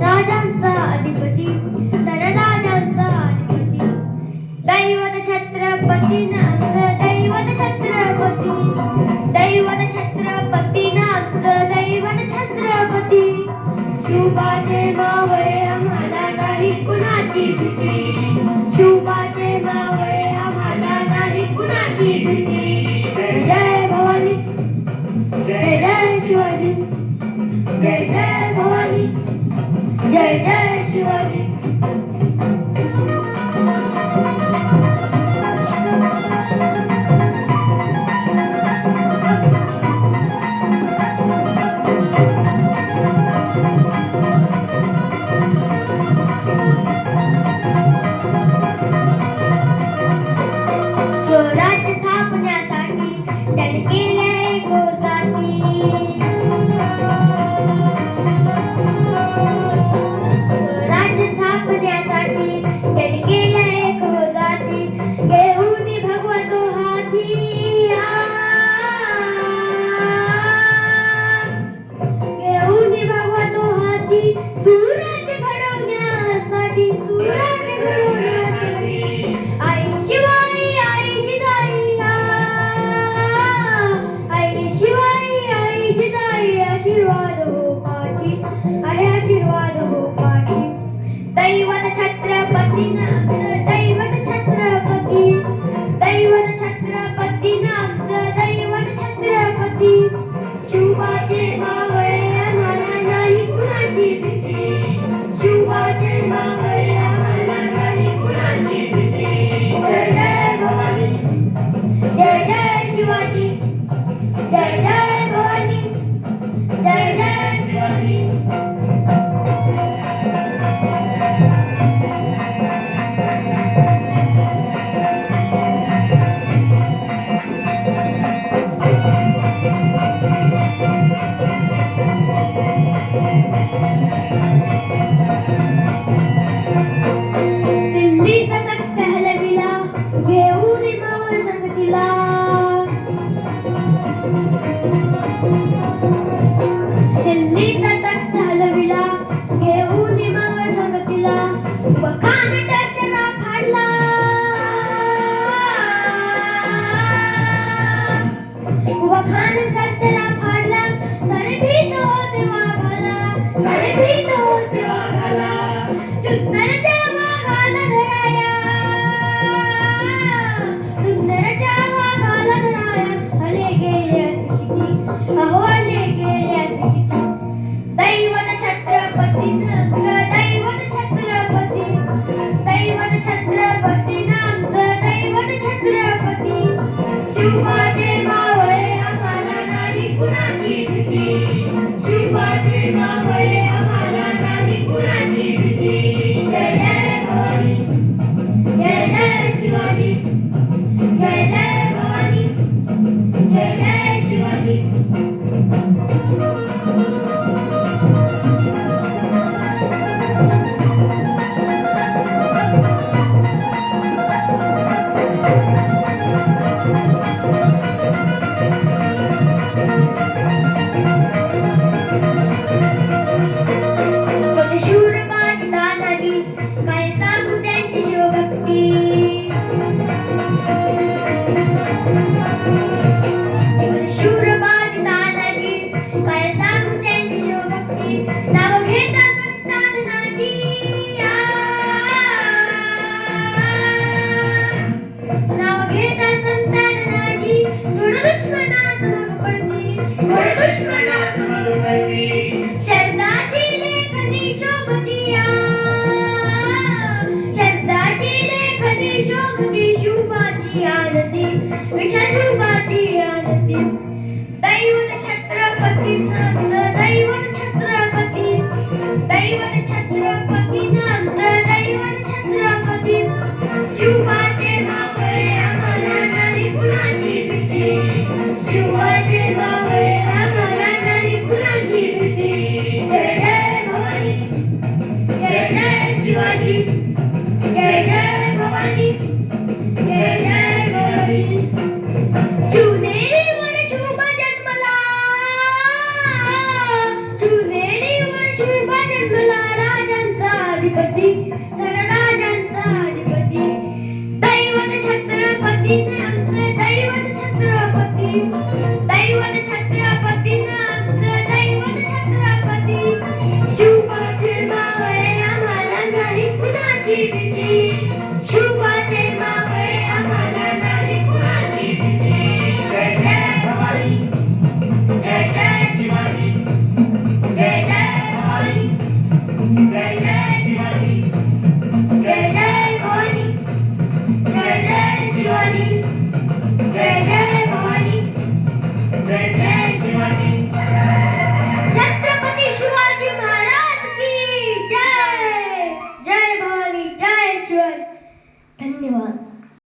राजांचा अधिपती सरराजांचा अधिपती. दैवत छत्रपती नामचं दैवत छत्रपती. दैवत छत्रपती नामचं दैवत छत्रपती. शुभाचे मावळे आम्हाला नाही कुणाची भीती? शिवबाचे मावळे 지워진 Thank you. Thank you, Mommy.